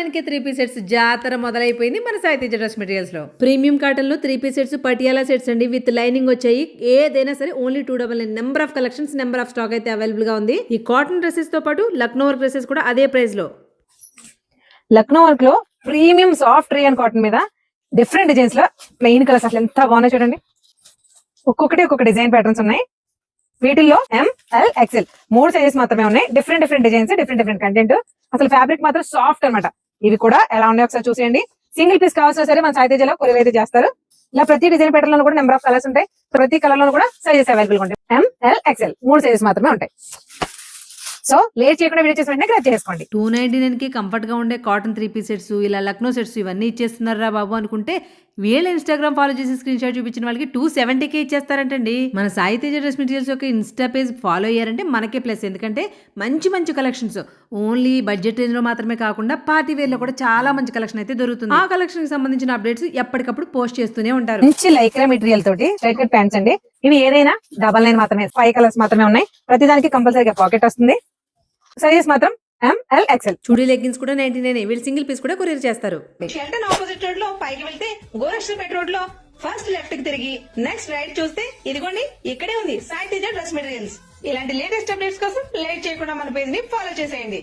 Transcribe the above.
Nine K three piece sets జాతర మొదలైపోయింది మన సాహిత్య డ్రెస్ మెటీరియల్స్లో. ప్రీమియం కాటన్లో three piece sets Patiala sets అండి. విత్ లైనింగ్ వచ్చాయి. ఏదైనా సరే only two double nine number of collections number of stock అయితే అవైలబుల్గా ఉంది. ఈ కాటన్ డ్రెస్సెస్తో పాటు లక్నో వర్క్ డ్రెస్సెస్ కూడా అదే ప్రైస్లో. లక్నో వర్క్లో ప్రీమియం సాఫ్ట్ రేయన్ కాటన్ మీద డిఫరెంట్ డిజైన్స్లో ప్లెయిన్ కలర్స్ అసలు ఎంత బాగున్నాయి చూడండి. ఒక్కొక్కటి ఒక్కొక్క డిజైన్ ప్యాటర్న్స్ ఉన్నాయి. వీటిల్లో ఎం ఎల్ ఎక్సెల్ మూడు సైజెస్ మాత్రమే ఉన్నాయి. Different different designs different different content అసలు ఫ్యాబ్రిక్ మాత్రం సాఫ్ట్ అన్నమాట. ఇవి కూడా ఎలా ఉన్నాయో ఒకసారి చూసేయండి. సింగిల్ పీస్ కావాల్సిన సరే మన సాయితేజలో కొరియర్ అయితే చేస్తారు. ఇలా ప్రతి డిజైన్ ప్యాటర్న్ కూడా నెంబర్ ఆఫ్ కలర్స్ ఉంటాయి. ప్రతి కలర్లో కూడా సైజెస్ అవైలబుల్ ఉంటాయి. ఎం ఎల్ మూడు సైజెస్ మాత్రమే ఉంటాయి. సో లేట్ చేయకుండా వీడియో చేసి వెంటనే గ్రాప్ చేసుకోండి. టూ నైన్టీ నైన్కి కంఫర్ట్గా ఉండే కాటన్ త్రీ పీస్ సెట్స్ ఇలా లక్నో సెట్స్ ఇవన్నీ ఇచ్చేస్తున్నారా బాబు అనుకుంటే వీళ్ళ ఇన్స్టాగ్రామ్ ఫాలో చేసి స్క్రీన్ షాట్ చూపించిన వాళ్ళకి టూ సెవెంటీకే ఇచ్చేస్తారంటండి. మన సాయి తేజ డ్రెస్ మెటీరియల్స్ యొక్క ఇన్స్టా పేజ్ ఫాలో అయ్యారంటే మనకే ప్లస్ ఎందుకంటే మంచి మంచి కలెక్షన్స్ ఓన్లీ బడ్జెట్ రేంజ్లో మాత్రమే కాకుండా పార్టీ వేర్లో కూడా చాలా మంచి కలెక్షన్ అయితే దొరుకుతుంది. ఆ కలెక్షన్కి సంబంధించిన అప్డేట్స్ ఎప్పటికప్పుడు పోస్ట్ చేస్తూనే ఉంటారు. మంచి లైక్రా మెటీరియల్ తోటి స్ట్రైట్ కట్ ప్యాంట్స్ అండి. ఇవి ఏదైనా డబల్ నైన్ మాత్రమే ఫైవ్ కలర్స్ మాత్రమే ఉన్నాయి. ప్రతిదానికి కంపల్సరీగా పాకెట్ వస్తుంది. సైజెస్ మాత్రం M L XL chudi leggings కూడా నైన్టీ నైన్ వీళ్ళు సింగిల్ పీస్ కూడా కొరియర్ చేస్తారు. షెల్టన్ ఆపోజిట్ రోడ్లో పైకి వెళ్తే గోరక్షపేట రోడ్లో ఫస్ట్ లెఫ్ట్కి తిరిగి నెక్స్ట్ రైట్ చూస్తే ఇదిగోండి ఇక్కడే ఉంది సాయి తేజ డ్రెస్ మెటీరియల్స్. ఇలాంటి లేటెస్ట్ అప్డేట్స్ కోసం లేట్ చేయకుండా మన పేజ్ని ఫాలో చేసేయండి.